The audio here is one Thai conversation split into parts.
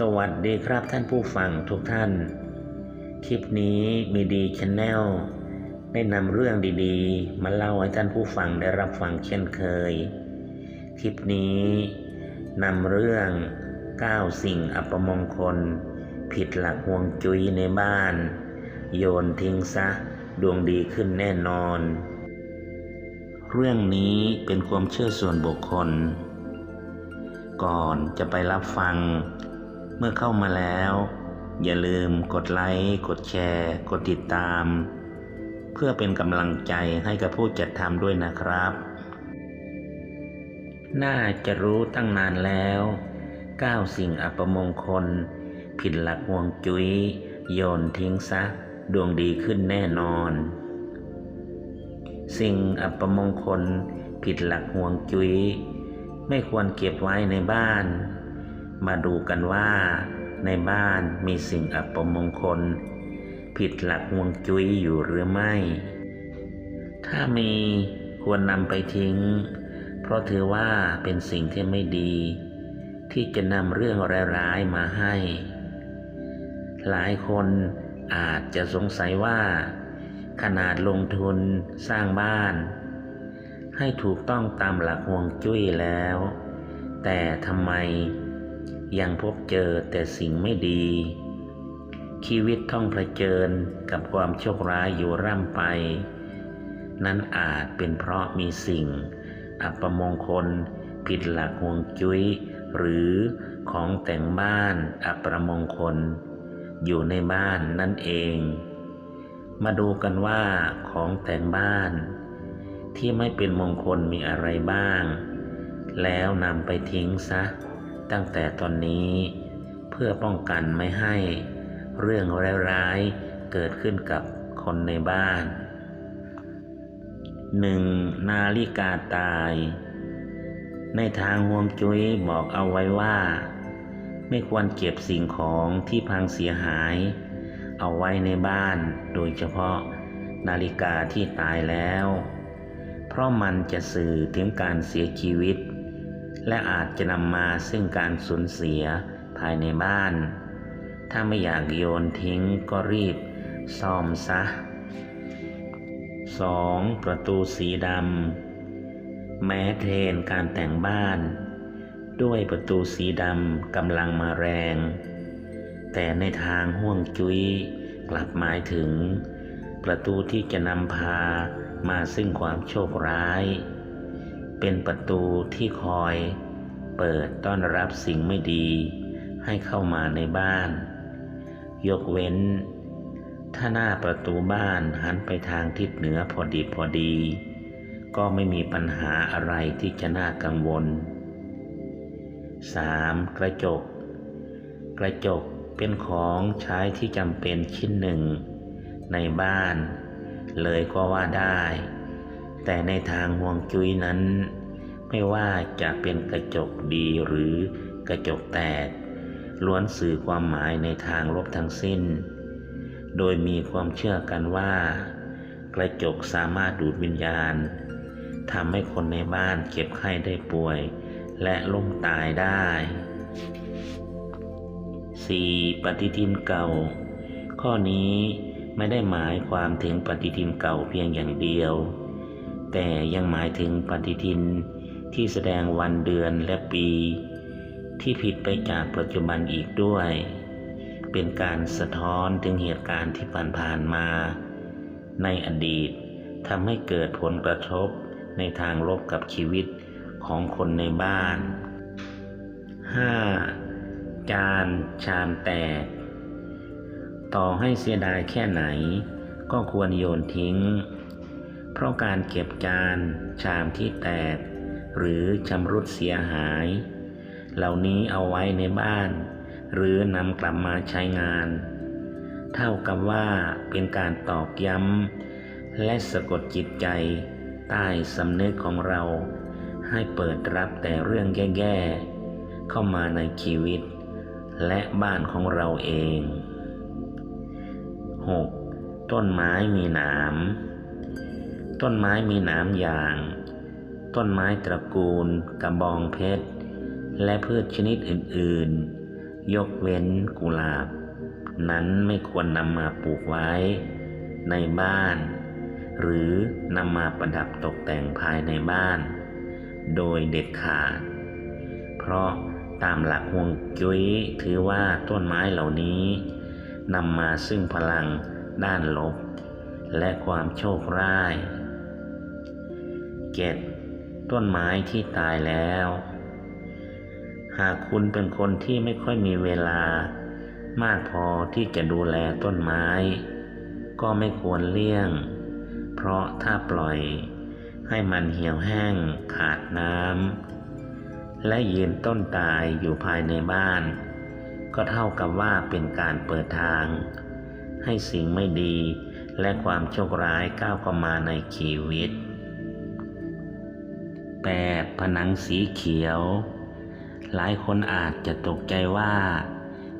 สวัสดีครับท่านผู้ฟังทุกท่าน คลิปนี้มีดีชแนลได้นำเรื่องดีๆ มาเล่าให้ท่านผู้ฟังได้รับฟังเช่นเคย คลิปนี้นำเรื่อง 9 สิ่งอัปมงคล ผิดหลักห่วงจุ้ยในบ้าน โยนทิ้งซะ ดวงดีขึ้นแน่นอน เรื่องนี้เป็นความเชื่อส่วนบุคคล ก่อนจะไปรับฟัง เมื่อเข้ามาแล้ว อย่าลืมกดไลค์กดแชร์ กดติดตาม เพื่อเป็นกำลังใจให้กับผู้จัดทำด้วยนะครับ น่าจะรู้ตั้งนานแล้ว9สิ่งอัปมงคล ผิดหลักหวงจุ้ย โยนทิ้งซะ ดวงดีขึ้นแน่นอน สิ่งอัปมงคล ผิดหลักห่วงจุ้ย ไม่ควรเก็บไว้ในบ้าน มาดูกันว่าในบ้านมีสิ่งอัปมงคล ผิดหลักห่วงจุ้ยอยู่หรือไม่ ถ้ามีควรนำไปทิ้ง เพราะถือว่าเป็นสิ่งที่ไม่ดี ที่จะนำเรื่องร้ายๆมาให้ หลายคนอาจจะสงสัยว่า ขนาดลงทุนสร้างบ้าน ให้ถูกต้องตามหลักห่วงจุ้ยแล้ว แต่ทำไม ยังพบเจอแต่สิ่งไม่ดี ชีวิตต้องเผชิญกับความโชคร้ายอยู่ร่ำไป นั้นอาจเป็นเพราะมีสิ่ง อัปมงคล ผิดหลักห่วงจุ้ย หรือของแต่งบ้านอัปมงคล อยู่ในบ้านนั่นเอง มาดูกันว่าของแต่งบ้าน ที่ไม่เป็นมงคลมีอะไรบ้าง แล้วนำไปทิ้งซะ ตั้งแต่ตอนนี้ เพื่อป้องกันไม่ให้เรื่องร้ายๆเกิดขึ้นกับคนในบ้าน 1. นาฬิกาตาย ในทางห่วงจุ้ยบอกเอาไว้ว่า ไม่ควรเก็บสิ่งของที่พังเสียหาย เอาไว้ในบ้าน โดยเฉพาะนาฬิกาที่ตายแล้ว เพราะมันจะสื่อถึงการเสียชีวิต และอาจจะนำมาซึ่งการสูญเสียภายในบ้าน ถ้าไม่อยากโยนทิ้งก็รีบซ่อมซะ 2. ประตูสีดำ แม้เทรนการแต่งบ้าน ด้วยประตูสีดำกำลังมาแรง แต่ในทางห่วงจุ้ยกลับหมายถึง ประตูที่จะนำพามาซึ่งความโชคร้าย เป็นประตูที่คอย เปิดต้อนรับสิ่งไม่ดี ให้เข้ามาในบ้าน ยกเว้น ถ้าหน้าประตูบ้านหันไปทางทิศเหนือพอดีพอดี ก็ไม่มีปัญหาอะไรที่จะน่ากังวล 3. กระจก กระจกเป็นของใช้ที่จำเป็นชิ้นหนึ่ง ในบ้าน เลยก็ว่าได้ แต่ในทางห่วงจุ้ยนั้น ไม่ว่าจะเป็นกระจกดีหรือกระจกแตก ล้วนสื่อความหมายในทางลบทั้งสิ้น โดยมีความเชื่อกันว่า กระจกสามารถดูดวิญญาณทำให้คนในบ้านเจ็บไข้ได้ป่วย และล้มตายได้ 4. ปฏิทินเก่า ข้อนี้ไม่ได้หมายความถึงปฏิทินเก่าเพียงอย่างเดียว แต่ยังหมายถึงปฏิทินที่แสดงวันเดือนและปี ที่ผิดไปจากปัจจุบันอีกด้วย เป็นการสะท้อนถึงเหตุการณ์ที่ผ่านๆมา ในอดีตทำให้เกิดผลกระทบในทางลบกับชีวิตของคนในบ้าน 5. จานชามแตก ต่อให้เสียดายแค่ไหน ก็ควรโยนทิ้ง เพราะการเก็บจาน ชามที่แตก หรือชำรุดเสียหาย เหล่านี้เอาไว้ในบ้าน หรือนำกลับมาใช้งาน เท่ากับว่าเป็นการตอกย้ำ และสะกดจิตใจ ใต้สำนึกของเรา ให้เปิดรับแต่เรื่องแย่ๆ เข้ามาในชีวิต และบ้านของเราเอง 6. ต้นไม้มีหนาม ต้นไม้มีหนามอย่าง ต้นไม้ตระกูลกระบองเพชร และพืชชนิดอื่นๆ ยกเว้นกุหลาบ นั้นไม่ควรนำมาปลูกไว้ ในบ้าน หรือนำมาประดับตกแต่งภายในบ้าน โดยเด็ดขาด เพราะตามหลักฮวงจุ้ยถือว่าต้นไม้เหล่านี้นำมาซึ่งพลังด้านลบ และความโชคร้าย เจ็ดต้นไม้ที่ตายแล้ว หากคุณเป็นคนที่ไม่ค่อยมีเวลามากพอที่จะดูแลต้นไม้ ก็ไม่ควรเลี่ยง เพราะถ้าปล่อยให้มันเหี่ยวแห้งขาดน้ำและยืนต้นตายอยู่ภายในบ้าน ก็เท่ากับว่าเป็นการเปิดทาง ให้สิ่งไม่ดีและความโชคร้ายก้าวเข้ามาในชีวิต 8. ผนังสีเขียว หลายคนอาจจะตกใจว่า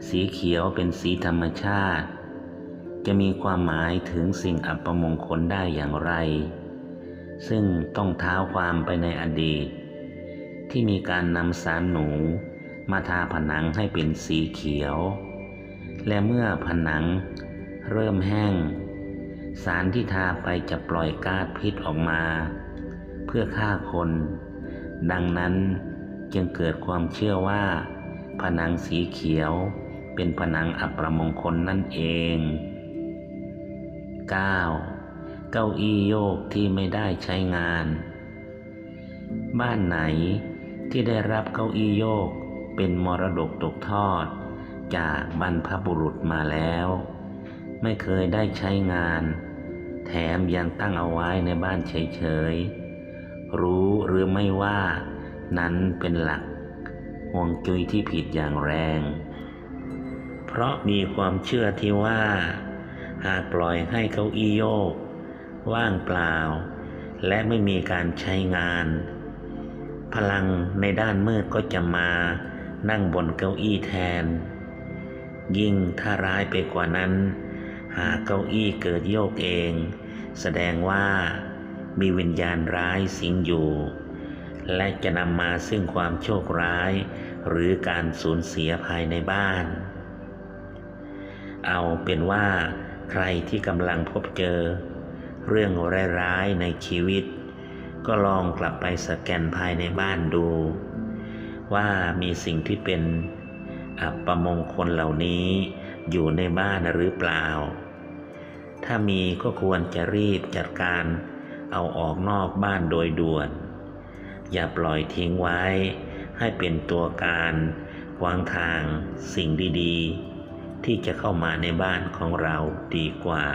สีเขียวเป็นสีธรรมชาติ จะมีความหมายถึงสิ่งอัปมงคลได้อย่างไร ซึ่งต้องเท้าความไปในอดีต ที่มีการนำสารหนูมาทาผนังให้เป็นสีเขียว และเมื่อผนังเริ่มแห้ง สารที่ทาไปจะปล่อยก๊าซพิษออกมา เพื่อฆ่าคน ดังนั้นจึงเกิดความเชื่อว่า ผนังสีเขียวเป็นผนังอัปมงคลนั่นเอง 9. เก้าอี้โยกที่ไม่ได้ใช้งาน บ้านไหนที่ได้รับเก้าอี้โยกเป็นมรดกตกทอด จากบรรพบุรุษมาแล้ว ไม่เคยได้ใช้งาน แถมยังตั้งเอาไว้ในบ้านเฉยๆ รู้หรือไม่ว่า นั้นเป็นหลักห่วงจุยที่ผิดอย่างแรง เพราะมีความเชื่อที่ว่า หากปล่อยให้เก้าอี้โยก ว่างเปล่า และไม่มีการใช้งาน พลังในด้านมืดก็จะมานั่งบนเก้าอี้แทน ยิ่งถ้าร้ายไปกว่านั้น หากเก้าอี้เกิดโยกเอง แสดงว่า มีวิญญาณร้ายสิงอยู่ และจะนำมาซึ่งความโชคร้าย หรือการสูญเสียภายในบ้าน เอาเป็นว่าใครที่กำลังพบเจอ เรื่องร้ายๆในชีวิต ก็ลองกลับไปสแกนภายในบ้านดู ว่ามีสิ่งที่เป็นอัปมงคลเหล่านี้อยู่ในบ้านหรือเปล่า ถ้ามีก็ควรจะรีบจัดการ เอาออกนอกบ้านโดยด่วน อย่าปล่อยทิ้งไว้ ให้เป็นตัวการวางทางสิ่งดีๆ ที่จะเข้ามาในบ้านของเราดีกว่า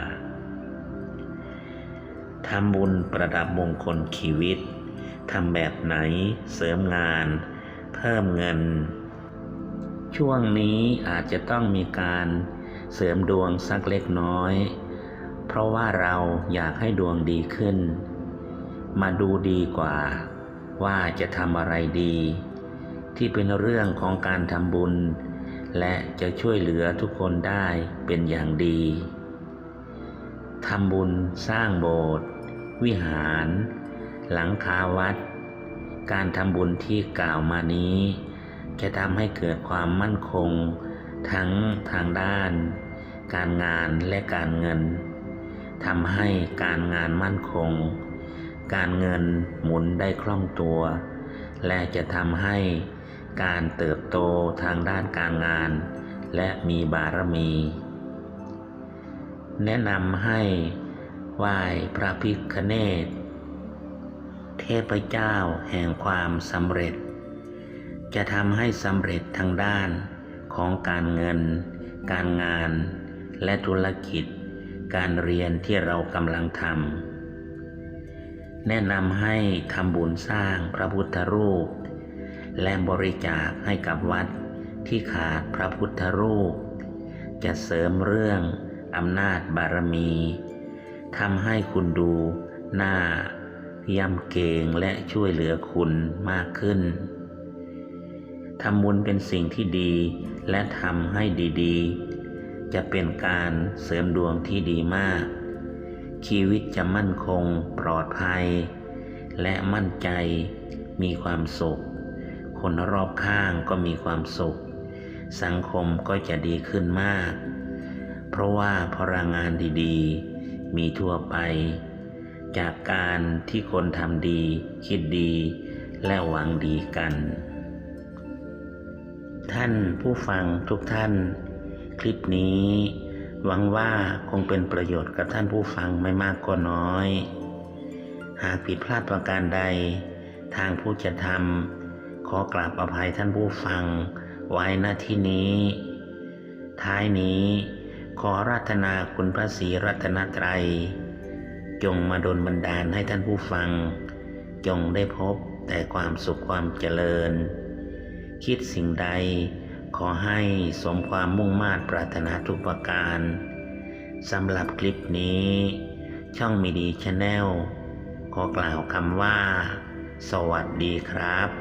ทำบุญประดับมงคลชีวิตทำแบบไหนเสริมงาน เพิ่มเงิน ช่วงนี้อาจจะต้องมีการเสริมดวงสักเล็กน้อย เพราะว่าเราอยากให้ดวงดีขึ้น มาดูดีกว่า ว่าจะทำอะไรดี ที่เป็นเรื่องของการทำบุญ และจะช่วยเหลือทุกคนได้เป็นอย่างดีทำบุญสร้างโบสถ์วิหาร หลังคาวัด การทำบุญที่กล่าวมานี้ จะทำให้เกิดความมั่นคง ทั้งทางด้าน การงานและการเงินทำให้การงานมั่นคง การเงินหมุนได้คล่องตัว และจะทำให้การเติบโตทางด้านการงาน และมีบารมี แนะนำให้ไหว้พระพิคเนตเทพเจ้าแห่งความสำเร็จ จะทำให้สำเร็จทางด้านของการเงิน การงาน และธุรกิจ การเรียนที่เรากำลังทำ แนะนำให้ทำบุญสร้างพระพุทธรูป และบริจาคให้กับวัดที่ขาดพระพุทธรูป จะเสริมเรื่องอำนาจบารมีทำให้คุณดูหน้ายำเกงและช่วยเหลือคุณมากขึ้นทำบุญเป็นสิ่งที่ดีและทำให้ดีๆ จะเป็นการเสริมดวงที่ดีมาก ชีวิตจะมั่นคงปลอดภัย และมั่นใจมีความสุข คนรอบข้างก็มีความสุข สังคมก็จะดีขึ้นมาก เพราะว่าพลังงานดีๆ มีทั่วไป จากการที่คนทำดี คิดดี และหวังดีกัน ท่านผู้ฟังทุกท่าน คลิปนี้ หวังว่าคงเป็นประโยชน์กับท่านผู้ฟังไม่มากก็น้อย หากผิดพลาดประการใด ทางผู้จะทำขอกราบอภัยท่านผู้ฟังไว้ณที่นี้ ท้ายนี้ขอรัตนาคุณพระศรีรัตนตรัย จงมาดลบันดาลให้ท่านผู้ฟัง จงได้พบแต่ความสุขความเจริญ คิดสิ่งใด ขอให้สมความมุ่งมา่ปรารถนาทุกประการสำหรับคลิปนี้ ช่องมีดีชาแนลขอกล่าวคำว่า สวัสดีครับ